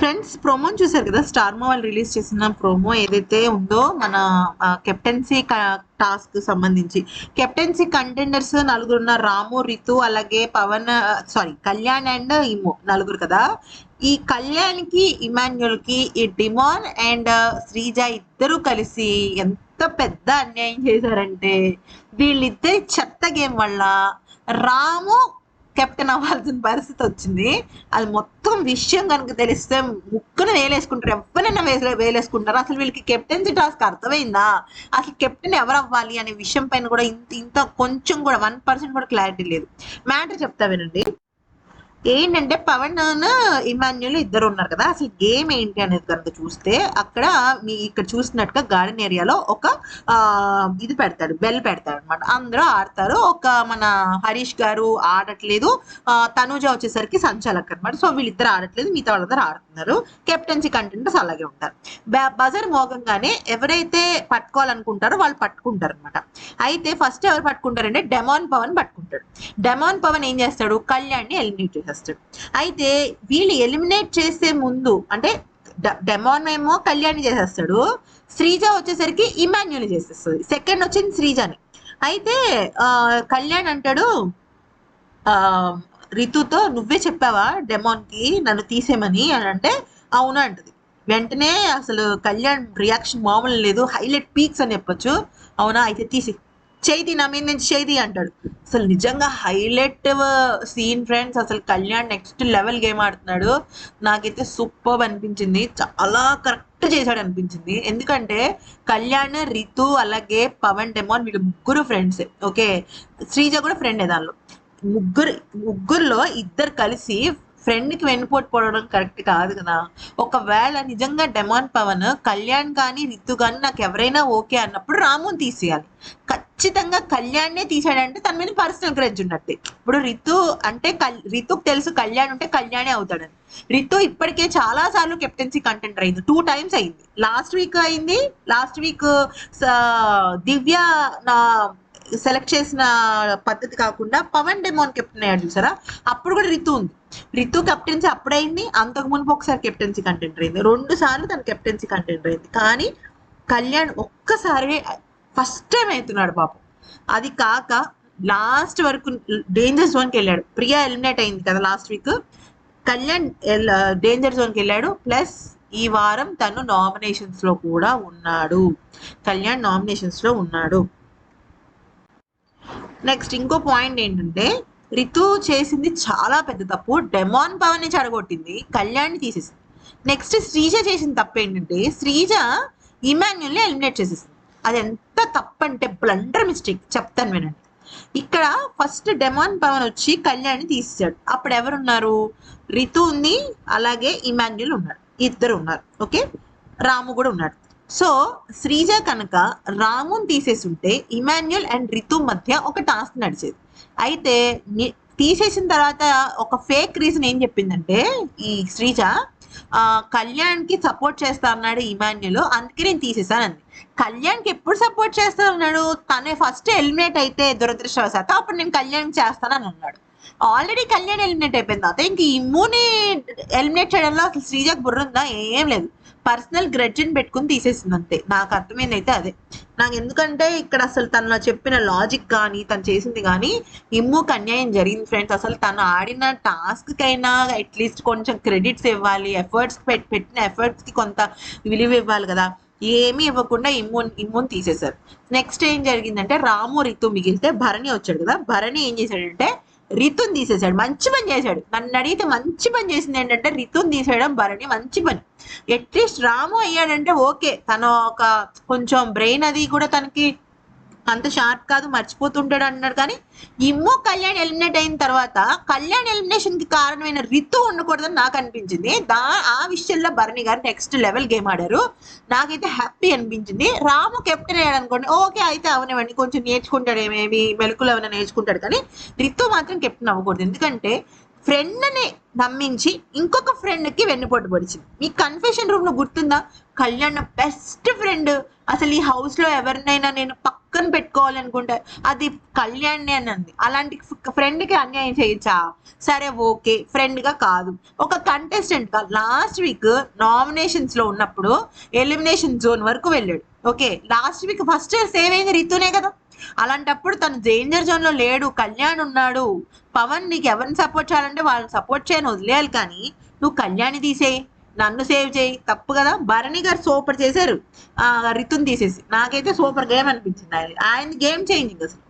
Friends ప్రోమోని చూసారు కదా star మా వాళ్ళు రిలీజ్ చేసిన ప్రోమో ఏదైతే ఉందో మన కెప్టెన్సీ టాస్క్ సంబంధించి. కెప్టెన్సీ కంటెండర్స్ నలుగురు ఉన్న రాము రితు అలాగే పవన్ సారీ కళ్యాణ్ అండ్ ఇమో నలుగురు కదా. ఈ కళ్యాణ్కి కి ఈ డిమాన్ అండ్ శ్రీజ ఇద్దరు కలిసి ఎంత పెద్ద అన్యాయం చేశారంటే వీళ్ళిద్దరి చెత్త గేమ్ వల్ల రాము కెప్టెన్ అవ్వాల్సిన పరిస్థితి వచ్చింది. అది మొత్తం విషయం కనుక తెలిస్తే ముక్కున వేలేసుకుంటారు. ఎవరైనా వేసే వేలేసుకుంటారు? అసలు వీళ్ళకి కెప్టెన్సీ టాస్క్ అర్థమైందా? అసలు కెప్టెన్ ఎవరు అవ్వాలి అనే విషయం పైన కూడా ఇంత ఇంత కొంచెం కూడా వన్ పర్సెంట్ కూడా క్లారిటీ లేదు. మ్యాటర్ చెప్తా వినండి. ఏంటంటే పవన్ ఇమాన్యుల్ ఇద్దరు ఉన్నారు కదా. అసలు గేమ్ ఏంటి అనేది కనుక చూస్తే అక్కడ మీ ఇక్కడ చూసినట్టుగా గార్డెన్ ఏరియాలో ఒక ఇది పెడతాడు బెల్ పెడతాడు అనమాట అందరూ ఆడతారు. ఒక మన హరీష్ గారు ఆడట్లేదు. ఆ, తనూజ వచ్చేసరికి సంచాలక్ అనమాట సో వీళ్ళిద్దరు ఆడట్లేదు. మిగతా వాళ్ళందరూ ఆడుతున్నారు. కెప్టెన్సీ కంటెంటర్స్ అలాగే ఉంటారు. బ- బజర్ మోగంగానే ఎవరైతే పట్టుకోవాలనుకుంటారో వాళ్ళు పట్టుకుంటారు అనమాట అయితే ఫస్ట్ ఎవరు పట్టుకుంటారంటే డెమాన్ పవన్ పట్టుకుంటాడు. డెమాన్ పవన్ ఏం చేస్తాడు? కళ్యాణ్ని ఎలిమినేట్ చేసేస్తాడు అయితే వీళ్ళు ఎలిమినేట్ చేసే ముందు అంటే డెమాన్ ఏమో కళ్యాణి చేసేస్తాడు శ్రీజ వచ్చేసరికి ఇమాన్యుల్ చేసేస్తుంది. సెకండ్ వచ్చింది శ్రీజని. అయితే కళ్యాణ్ అంటాడు ఆ రితుతో నువ్వే చెప్పావా డెమాన్కి నన్ను తీసేమని అని అంటే అవునా అంటది. వెంటనే అసలు కళ్యాణ్ రియాక్షన్ మామూలు లేదు హైలైట్ పీక్స్ అని చెప్పొచ్చు. అవునా? అయితే తీసి చేతి నా మీద నుంచి చేతి అంటాడు. అసలు నిజంగా హైలైట్ సీన్ ఫ్రెండ్స్ అసలు కళ్యాణ్ నెక్స్ట్ లెవెల్ గేమ్ ఆడుతున్నాడు. నాకైతే సూపర్ అనిపించింది. చాలా కరెక్ట్ చేశాడు అనిపించింది. ఎందుకంటే కళ్యాణ్ రితు అలాగే పవన్ డెమోన్ వీళ్ళు ముగ్గురు ఫ్రెండ్స్. ఓకే? శ్రీజ కూడా ఫ్రెండే దానిలో. ముగ్గురు ముగ్గురులో ఇద్దరు కలిసి ఫ్రెండ్కి వెన్నుపోటు పోవడం కరెక్ట్ కాదు కదా. ఒకవేళ నిజంగా డెమాన్ పవన్ కళ్యాణ్ కానీ రితు కానీ నాకు ఎవరైనా ఓకే అన్నప్పుడు రాముని తీసేయాలి. ఖచ్చితంగా కళ్యాణ్నే తీసాడంటే తన మీద పర్సనల్ గ్రెడ్జ్ ఉన్నట్టే. ఇప్పుడు రితు అంటే కల్- రితుకు తెలుసు కళ్యాణ్ ఉంటే కళ్యాణే అవుతాడని. రితు ఇప్పటికే చాలా సార్లు కెప్టెన్సీ కంటెంటర్ అయింది. టూ టైమ్స్ అయింది. లాస్ట్ వీక్ అయింది. లాస్ట్ వీక్ దివ్య నా సెలెక్ట్ చేసిన పద్ధతి కాకుండా పవన్ డెమోన్ కెప్టెన్ అయ్యాడు చూసారా? అప్పుడు కూడా రితు ఉంది. రితు కెప్టెన్సీ అప్పుడైంది అంతకు మునుపు ఒకసారి కెప్టెన్సీ కంటెంటర్ అయింది రెండు సార్లు తన కెప్టెన్సీ కంటెంటర్ అయింది కానీ కళ్యాణ్ ఒక్కసారి ఫస్ట్ టైం అవుతున్నాడు పాపం. అది కాక లాస్ట్ వరకు డేంజర్ జోన్కి వెళ్ళాడు. ప్రియా ఎలిమినేట్ అయింది కదా లాస్ట్ వీక్ కళ్యాణ్ డేంజర్ జోన్కి వెళ్ళాడు. ప్లస్ ఈ వారం తను నామినేషన్స్లో కూడా ఉన్నాడు. కళ్యాణ్ నామినేషన్స్లో ఉన్నాడు. నెక్స్ట్ ఇంకో పాయింట్ ఏంటంటే రితు చేసింది చాలా పెద్ద తప్పు. డెమాన్ పవన్ని చెడగొట్టింది కళ్యాణ్ తీసేసింది. నెక్స్ట్ శ్రీజ చేసిన తప్పు ఏంటంటే శ్రీజ ఇమాన్యుల్ని ఎలిమినేట్ చేసేసింది. అది ఎంత తప్పు అంటే బ్లండర్ మిస్టేక్ చెప్తాను వినండి. ఇక్కడ ఫస్ట్ డెమాన్ పవన్ వచ్చి కళ్యాణ్ తీసేసాడు అప్పుడు ఎవరున్నారు? రితు ఉంది అలాగే ఇమాన్యుల్ ఉన్నారు. ఇద్దరు ఉన్నారు ఓకే రాము కూడా ఉన్నాడు. సో శ్రీజ కనుక రాముని తీసేసి ఉంటే ఇమాన్యుల్ అండ్ రితు మధ్య ఒక టాస్క్ నడిచేది. అయితే తీసేసిన తర్వాత ఒక ఫేక్ రీజన్ ఏం చెప్పిందంటే ఈ శ్రీజ కళ్యాణ్కి కళ్యాణ్కి సపోర్ట్ చేస్తా అన్నాడు ఇమాన్యుల్ అందుకే నేను తీసేసాను అంది కళ్యాణ్కి ఎప్పుడు సపోర్ట్ చేస్తా అన్నాడు? తనే ఫస్ట్ ఎలిమినేట్ అయితే దురదృష్టవశాత్తు అప్పుడు నేను కళ్యాణ్ చేస్తానని అన్నాడు. ఆల్రెడీ కళ్యాణ్ ఎలిమినేట్ అయిపోయింది తర్వాత ఇంక ఇమ్ముని ఎలిమినేట్ చేయడంలో అసలు శ్రీజకు బుర్ర ఉందా? ఏం లేదు. పర్సనల్ గ్రెడ్జిని పెట్టుకుని తీసేసింది అంతే. నాకు అర్థమైంది అయితే అదే. నాకు ఎందుకంటే ఇక్కడ అసలు తను చెప్పిన లాజిక్ కానీ తను చేసింది కానీ ఇమ్ముకి అన్యాయం జరిగింది ఫ్రెండ్స్. అసలు తను ఆడిన టాస్క్కైనా అట్లీస్ట్ కొంచెం క్రెడిట్స్ ఇవ్వాలి ఎఫర్ట్స్ పెట్టిన ఎఫర్ట్స్కి కొంత విలువ ఇవ్వాలి కదా. ఏమీ ఇవ్వకుండా ఇమ్మున్ ఇమ్మున్ తీసేశారు. నెక్స్ట్ ఏం జరిగిందంటే రాము రితు మిగిలితే భరణి వచ్చాడు కదా. భరణి ఏం చేశాడంటే రితుని తీసేశాడు. మంచి పని చేశాడు. నన్ను అడిగితే మంచి పని చేసింది ఏంటంటే రితుని తీసేయడం భరణి మంచి పని. అట్లీస్ట్ రాము అయ్యాడంటే ఓకే. తన ఒక కొంచెం బ్రెయిన్ అది కూడా తనకి అంత షార్ప్ కాదు మర్చిపోతుంటాడు అన్నాడు. కానీ ఇమ్మో కళ్యాణ్ ఎలిమినేట్ అయిన తర్వాత కళ్యాణ్ ఎలిమినేషన్కి కారణమైన రితు ఉండకూడదని నాకు అనిపించింది. దా ఆ విషయంలో Bharani garu next level game ఆడారు. నాకైతే హ్యాపీ అనిపించింది. రాము కెప్టెన్ అయ్యాడు అనుకోండి ఓకే అయితే అవనివ్వండి కొంచెం నేర్చుకుంటాడు ఏమేమి మెలకులు ఏమైనా నేర్చుకుంటాడు. కానీ రితు మాత్రం కెప్టెన్ అవ్వకూడదు. ఎందుకంటే ఫ్రెండ్ని నమ్మించి ఇంకొక ఫ్రెండ్కి వెన్నుపోటు పొడిచింది. మీ కన్ఫెషన్ రూమ్లో గుర్తుందా? కళ్యాణ్ బెస్ట్ ఫ్రెండ్ అసలు ఈ హౌస్లో ఎవరినైనా నేను పక్కన పెట్టుకోవాలనుకుంటే అది కళ్యాణ్ని అని అంది. అలాంటి ఫ్రెండ్కి అన్యాయం చేయొచ్చా సరే ఓకే. ఫ్రెండ్గా కాదు. ఒక కంటెస్టెంట్గా లాస్ట్ వీక్ నామినేషన్స్లో ఉన్నప్పుడు ఎలిమినేషన్ జోన్ వరకు వెళ్ళాడు. Okay. Last week first save అయింది రీతునే కదా. అలాంటప్పుడు తను డేంజర్ జోన్లో లేడు. కళ్యాణ్ ఉన్నాడు. పవన్ నీకు ఎవరిని సపోర్ట్ చేయాలంటే వాళ్ళని సపోర్ట్ చేయని వదిలేయాలి కానీ నువ్వు కళ్యాణ్ తీసేయి. నన్ను సేవ్ చేయి. తప్పు కదా? భరణి గారు సూపర్ చేశారు. ఆ రితుని తీసేసి. నాకైతే సూపర్ గేమ్ అనిపించింది ఆయన ఆయన గేమ్ చేంజింగ్ అసలు.